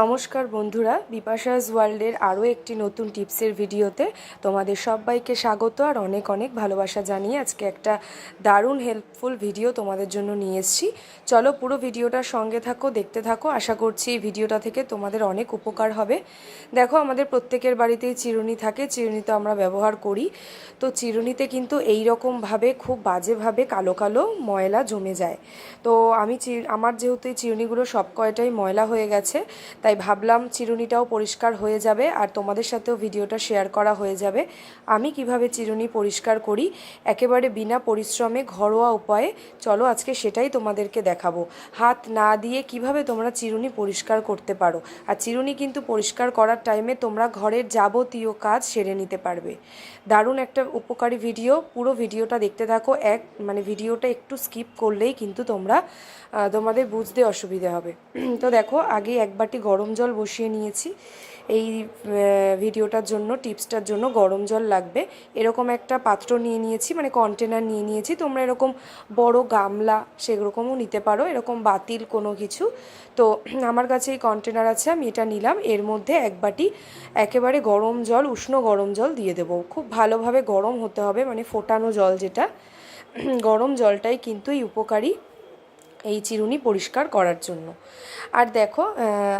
নমস্কার বন্ধুরা, বিপাশাস ওয়ার্ল্ডের আরও একটি নতুন টিপসের ভিডিওতে তোমাদের সবাইকে স্বাগত আর অনেক অনেক ভালোবাসা জানিয়ে আজকে একটা দারুণ হেল্পফুল ভিডিও তোমাদের জন্য নিয়ে এসেছি। চলো পুরো ভিডিওটার সঙ্গে থাকো, দেখতে থাকো। আশা করছি এই ভিডিওটা থেকে তোমাদের অনেক উপকার হবে। দেখো, আমাদের প্রত্যেকের বাড়িতেই চিরুনি থাকে। চিরুনি তো আমরা ব্যবহার করি। তো চিরুনিতে কিন্তু এই রকমভাবে খুব বাজেভাবে কালো কালো ময়লা জমে যায়। তো আমি আমার যেহেতু এই চিরুনিগুলো সব কয়টাই ময়লা হয়ে গেছে তাই ভাবলাম চিরুনিটাও পরিষ্কার হয়ে যাবে আর তোমাদের সাথেও ভিডিওটা শেয়ার করা হয়ে যাবে। আমি কীভাবে চিরুনি পরিষ্কার করি? একেবারে বিনা পরিশ্রমে, ঘরোয়া উপায়ে। চলো আজকে সেটাই তোমাদেরকে দেখাবো। হাত না দিয়ে কীভাবে তোমরা চিরুনি পরিষ্কার করতে পারো? আর চিরুনি কিন্তু পরিষ্কার করার টাইমে তোমরা ঘরের যাবতীয় কাজ সেরে নিতে পারবে। দারুণ একটা উপকারী ভিডিও পুরো ভিডিওটা দেখতে থাকো। এক মানে ভিডিওটা একটু স্কিপ করলেই কিন্তু তোমরা তোমাদের বুঝতে অসুবিধা হবে। তো দেখো, আগে এক বাটি গরম জল বসিয়ে নিয়েছি। এই ভিডিওটার জন্য, টিপসটার জন্য গরম জল লাগবে। এরকম একটা পাত্র নিয়ে নিয়েছি মানে কন্টেনার নিয়ে নিয়েছি। তোমরা এরকম বড় গামলা সেরকমও নিতে পারো, এরকম বাতিল কোনো কিছু। তো আমার কাছে এই কন্টেনার আছে, আমি এটা নিলাম। এর মধ্যে এক বাটি একেবারে গরম জল, উষ্ণ গরম জল দিয়ে দেবো। খুব ভালোভাবে গরম হতে হবে মানে ফোটানো জল যেটা। গরম জলটাই কিন্তু এই উপকারী। এই চিরুনি পরিষ্কার করার জন্য। আর দেখো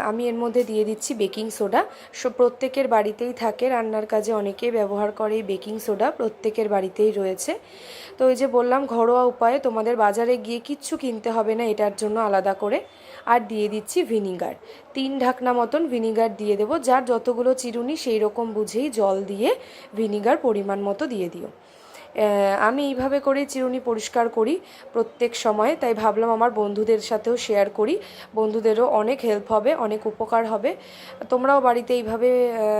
আমি এর মধ্যে দিয়ে দিচ্ছি বেকিং সোডা। সো, প্রত্যেকের বাড়িতেই থাকে, রান্নার কাজে অনেকেই ব্যবহার করে এই বেকিং সোডা, প্রত্যেকের বাড়িতেই রয়েছে। তো ওই যে বললাম, ঘরোয়া উপায়ে তোমাদের বাজারে গিয়ে কিচ্ছু কিনতে হবে না, এটার জন্য আলাদা করে। আর দিয়ে দিচ্ছি ভিনিগার। তিন ঢাকনা মতন ভিনিগার দিয়ে দেবো, যার যতগুলো চিরুনি সেই রকম বুঝেই জল দিয়ে ভিনিগার পরিমাণ মতো দিয়ে দিও। আমি এইভাবে করে চিরুনি পরিষ্কার করি প্রত্যেক সময়ে। তাই ভাবলাম আমার বন্ধুদের সাথেও শেয়ার করি। বন্ধুদেরও অনেক হেল্প হবে, অনেক উপকার হবে। তোমরাও বাড়িতে এইভাবে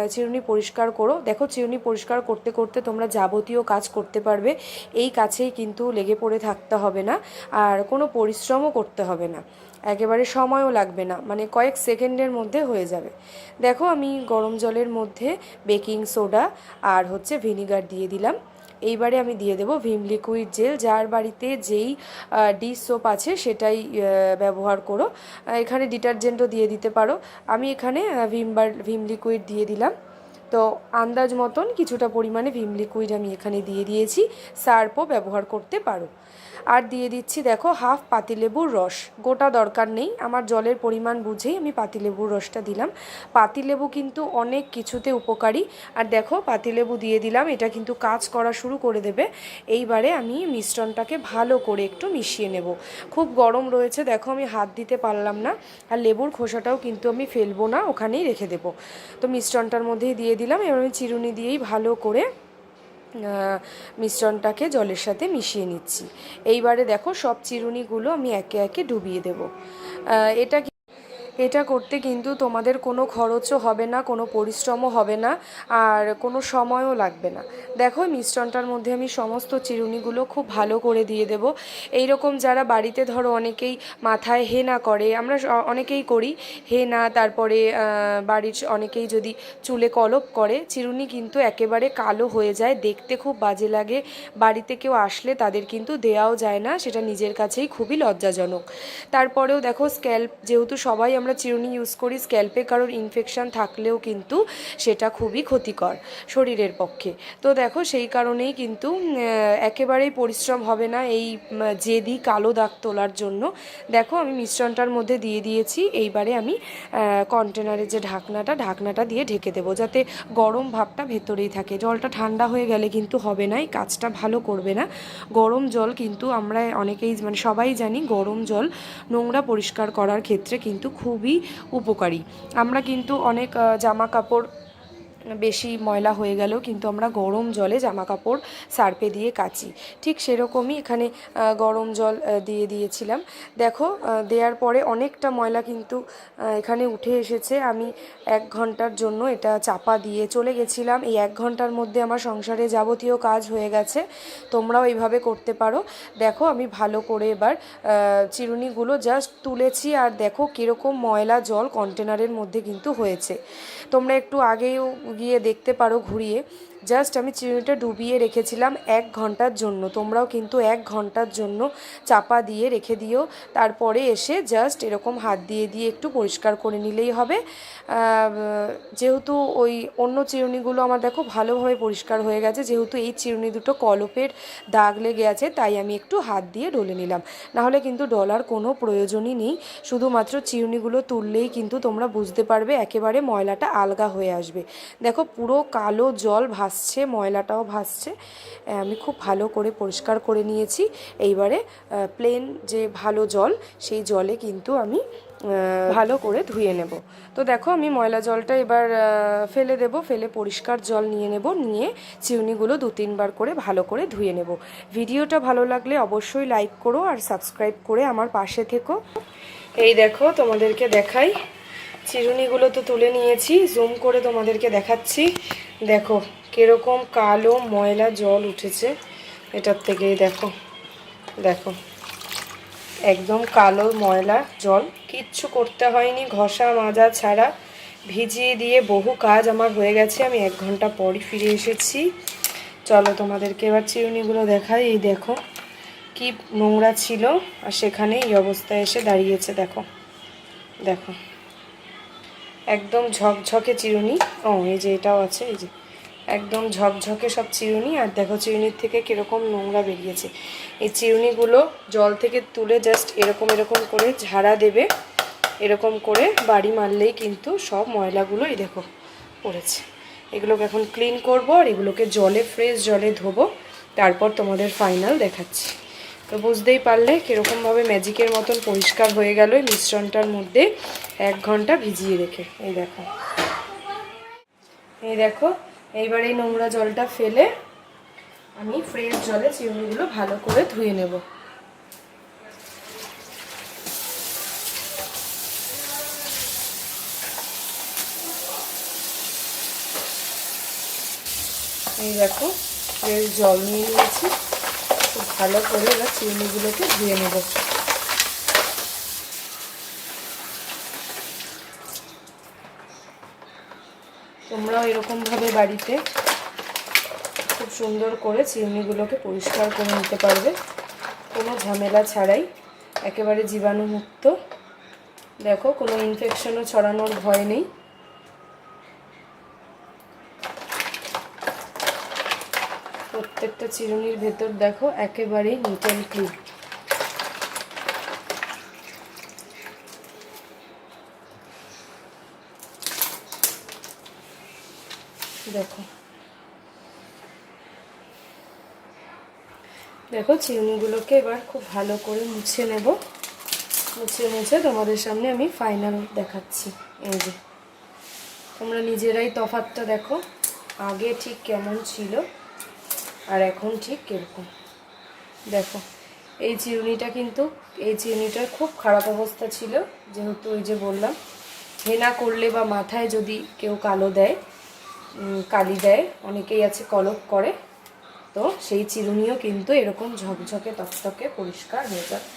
চিরুনি পরিষ্কার করো। দেখো, চিরুনি পরিষ্কার করতে করতে তোমরা যাবতীয় কাজ করতে পারবে। এই কাছেই কিন্তু লেগে পড়ে থাকতে হবে না। আর কোনো পরিশ্রমও করতে হবে না। একেবারে সময়ও লাগবে না। মানে কয়েক সেকেন্ডের মধ্যে হয়ে যাবে। দেখো, আমি গরম জলের মধ্যে বেকিং সোডা আর হচ্ছে ভিনিগার দিয়ে দিলাম। এইবারে আমি দিয়ে দেবো ভিম লিকুইড জেল, যার বাড়িতে যেই ডিশ সোপ আছে সেটাই ব্যবহার করো। এখানে ডিটারজেন্টও দিয়ে দিতে পারো। আমি এখানে ভিম বার, ভিম লিকুইড দিয়ে দিলাম। তো আন্দাজ মতন কিছুটা পরিমাণে ভিম লিকুইড আমি এখানে দিয়ে দিয়েছি। সার্পও ব্যবহার করতে পারো। আর দিয়ে দিচ্ছি, দেখো, হাফ পাতিলেবুর রস। গোটা দরকার নেই। আমার জলের পরিমাণ বুঝেই আমি পাতিলেবুর রসটা দিলাম। পাতিলেবু কিন্তু অনেক কিছুতে উপকারী। আর দেখো, পাতিলেবু দিয়ে দিলাম। এটা কিন্তু কাজ করা শুরু করে দেবে। এইবারে আমি মিশ্রণটাকে ভালো করে একটু মিশিয়ে নেব। খুব গরম রয়েছে, দেখো, আমি হাত দিতে পারলাম না। আর লেবুর খোসাটাও কিন্তু আমি ফেলব না, ওখানেই রেখে দেবো। তো মিশ্রণটার মধ্যেই দিয়ে দিলাম। এবার আমি চিরুনি দিয়েই ভালো করে মিশ্রণটাকে জলের সাথে মিশিয়ে নিচ্ছি। এইবারে দেখো সব চিরুনিগুলো আমি একে একে ডুবিয়ে দেব। এটা এটা করতে কিন্তু তোমাদের কোনো খরচও হবে না, কোনো পরিশ্রমও হবে না, আর কোনো সময়ও লাগবে না। দেখো মিশ্রণটার মধ্যে আমি সমস্ত চিরুনিগুলো খুব ভালো করে দিয়ে দেব। এই রকম যারা বাড়িতে ধরো অনেকেই মাথায় হেনা করে, আমরা অনেকেই করি হেনা, তারপরে বাড়ির অনেকেই যদি চুলে কলপ করে, চিরুনি কিন্তু একেবারে কালো হয়ে যায়, দেখতে খুব বাজে লাগে। বাড়িতে কেউ আসলে তাদের কিন্তু দেওয়াও যায় না, সেটা নিজের কাছেই খুবই লজ্জাজনক। তারপরেও দেখো, স্ক্যাল্প, যেহেতু সবাই আমরা চিরুনি ইউজ করি স্ক্যাল্পে কারোর ইনফেকশান থাকলেও কিন্তু সেটা খুবই ক্ষতিকর শরীরের পক্ষে। তো দেখো সেই কারণেই কিন্তু একেবারেই পরিশ্রম হবে না এই জেদি কালো দাগ তোলার জন্য। দেখো আমি মিশ্রণটার মধ্যে দিয়ে দিয়েছি, এইবারে আমি কন্টেনারের যে ঢাকনাটা ঢাকনাটা দিয়ে ঢেকে দেবো যাতে গরম ভাবটা ভেতরেই থাকে। জলটা ঠান্ডা হয়ে গেলে কিন্তু হবে না, এই কাজটা ভালো করবে না। গরম জল কিন্তু আমরা অনেকেই মানে সবাই জানি গরম জল নোংরা পরিষ্কার করার ক্ষেত্রে কিন্তু খুবই উপকারী। আমরা কিন্তু অনেক জামা কাপড় বেশি ময়লা হয়ে গেলেও কিন্তু আমরা গরম জলে জামা কাপড় সার্পে দিয়ে কাচি। ঠিক সেরকমই এখানে গরম জল দিয়ে দিয়েছিলাম। দেখো দেওয়ার পরে অনেকটা ময়লা কিন্তু এখানে উঠে এসেছে। আমি এক ঘণ্টার জন্য এটা চাপা দিয়ে চলে গেছিলাম। এই এক ঘণ্টার মধ্যে আমার সংসারে যাবতীয় কাজ হয়ে গেছে। তোমরাও এইভাবে করতে পারো। দেখো, আমি ভালো করে এবার চিরুনিগুলো জাস্ট তুলেছি আর দেখো কীরকম ময়লা জল কন্টেনারের মধ্যে কিন্তু হয়েছে। তোমরা একটু আগেও গিয়ে দেখতে পারো ঘুরিয়ে। জাস্ট আমি চিরুনিটা ডুবিয়ে রেখেছিলাম এক ঘণ্টার জন্য। তোমরাও কিন্তু এক ঘণ্টার জন্য চাপা দিয়ে রেখে দিও। তারপরে এসে জাস্ট এরকম হাত দিয়ে দিয়ে একটু পরিষ্কার করে নিলেই হবে। যেহেতু ওই অন্য চিরুনিগুলো আমার দেখো ভালোভাবে পরিষ্কার হয়ে গেছে। যেহেতু এই চিরুনি দুটো কলপের দাগ লেগে আছে, তাই আমি একটু হাত দিয়ে ডলে নিলাম। নাহলে কিন্তু ডলার কোনো প্রয়োজনই নেই। শুধুমাত্র চিরুনিগুলো তুললেই কিন্তু তোমরা বুঝতে পারবে একেবারে ময়লাটা আলগা হয়ে আসবে। দেখো পুরো কালো জল ভাসছে ময়লাটাও ভাসছে আমি খুব ভালো করে পরিষ্কার করে নিয়েছি। এইবারে প্লেন যে ভালো জল, সেই জলে কিন্তু আমি ভালো করে ধুয়ে নেব। তো দেখো, আমি ময়লা জলটা এবার ফেলে দেব। ফেলে পরিষ্কার জল নিয়ে নেব। নিয়ে চিউনিগুলো দু তিনবার করে ভালো করে ধুয়ে নেব। ভিডিওটা ভালো লাগলে অবশ্যই লাইক করো আর সাবস্ক্রাইব করে আমার পাশে থেকো। এই দেখো, তোমাদেরকে দেখাই। চিরুনিগুলো তো তুলে নিয়েছি। জুম করে তোমাদেরকে দেখাচ্ছি। দেখো কীরকম কালো ময়লা জল উঠেছে, এটার থেকেই দেখো। দেখো। একদম কালো ময়লা জল। কিচ্ছু করতে হয়নি, ঘষা মাজা ছাড়া। ভিজিয়ে দিয়ে বহু কাজ আমার হয়ে গেছে, আমি এক ঘণ্টা পরই ফিরে এসেছি। চলো তোমাদেরকে এবার চিরুনিগুলো দেখাই। এই দেখো, কি নোংরা ছিল, আর সেখানে এই অবস্থায় এসে দাঁড়িয়েছে, দেখো। দেখো। একদম ঝকঝকে চিরুনি। ও, এই যে এটাও আছে, এই যে। একদম ঝকঝকে সব চিরুনি, আর দেখো চিরুনির থেকে কীরকম নোংরা বেরিয়েছে। এই চিরুনিগুলো জল থেকে তুলে জাস্ট এরকম এরকম করে ঝাড়া দেবে, এরকম করে বাড়ি মারলেই কিন্তু সব ময়লাগুলো এই দেখো পড়েছে। এগুলোকে এখন ক্লিন করব, আর এগুলোকে জলে ফ্রেশ জলে ধোবো, তারপর তোমাদের ফাইনাল দেখাচ্ছি। তো বুঝতেই পারলে কীরকমভাবে ম্যাজিকের মতন পরিষ্কার হয়ে গেল এই মিশ্রণটার মধ্যে, এক ঘণ্টা ভিজিয়ে রেখে। এই দেখো। এই দেখো এইবার এই নোংরা জলটা ফেলে আমি ফ্রেশ জলে চিংড়িগুলো ভালো করে ধুয়ে নেব। এই দেখো ফ্রেশ জল নিয়ে নিয়েছি। খুব ভালো করে এবার চিংড়িগুলোকে ধুয়ে নেব। তোমরাও এরকমভাবে বাড়িতে খুব সুন্দর করে চিমনিগুলোকে পরিষ্কার করে নিতে পারবে। কোনো ঝামেলা ছাড়াই একেবারে জীবাণুমুক্ত। দেখো, কোনো ইনফেকশনও ছড়ানোর ভয় নেই। প্রত্যেকটা চিরুনির ভেতর দেখো, একেবারেই নিট অ্যান্ড ক্লিন দেখো। দেখো চিরুনিগুলোকে এবার খুব ভালো করে মুছে নেব। মুছে মুছে তোমাদের সামনে আমি ফাইনাল দেখাচ্ছি। এই যে, তোমরা নিজেরাই তফাতটা দেখো, আগে ঠিক কেমন ছিল আর এখন ঠিক কীরকম। দেখো, এই চিরুনিটা কিন্তু, এই চিরুনিটার খুব খারাপ অবস্থা ছিল, যেহেতু ওই যে বললাম হেনা করলে বা মাথায় যদি কেউ কালো দেয় কালি দেয়। অনেকেই আছে কলক করে। তো সেই চিরুনিও কিন্তু এরকম ঝকঝকে তকতকে পরিষ্কার হয়ে যাবে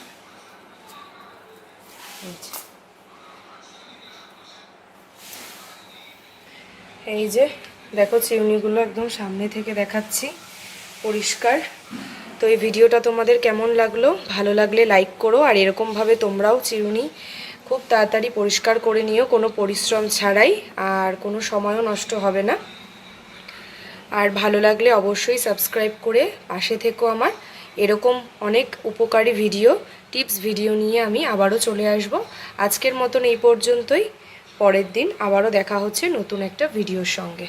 এই যে, দেখো চিরুনিগুলো একদম সামনে থেকে দেখাচ্ছি। পরিষ্কার। তো এই ভিডিওটা তোমাদের কেমন লাগল? ভালো লাগলে লাইক করো। আর এরকমভাবে তোমরাও চিরুনি খুব তাড়াতাড়ি পরিষ্কার করে নিও। কোনো পরিশ্রম ছাড়াই। আর কোনো সময়ও নষ্ট হবে না। আর ভালো লাগলে অবশ্যই সাবস্ক্রাইব করে পাশে থেকো আমার। এরকম অনেক উপকারী ভিডিও, টিপস ভিডিও নিয়ে আমি আবারও চলে আসব। আজকের মতন এই পর্যন্তই। পরের দিন আবারও দেখা হচ্ছে নতুন একটা ভিডিওর সঙ্গে।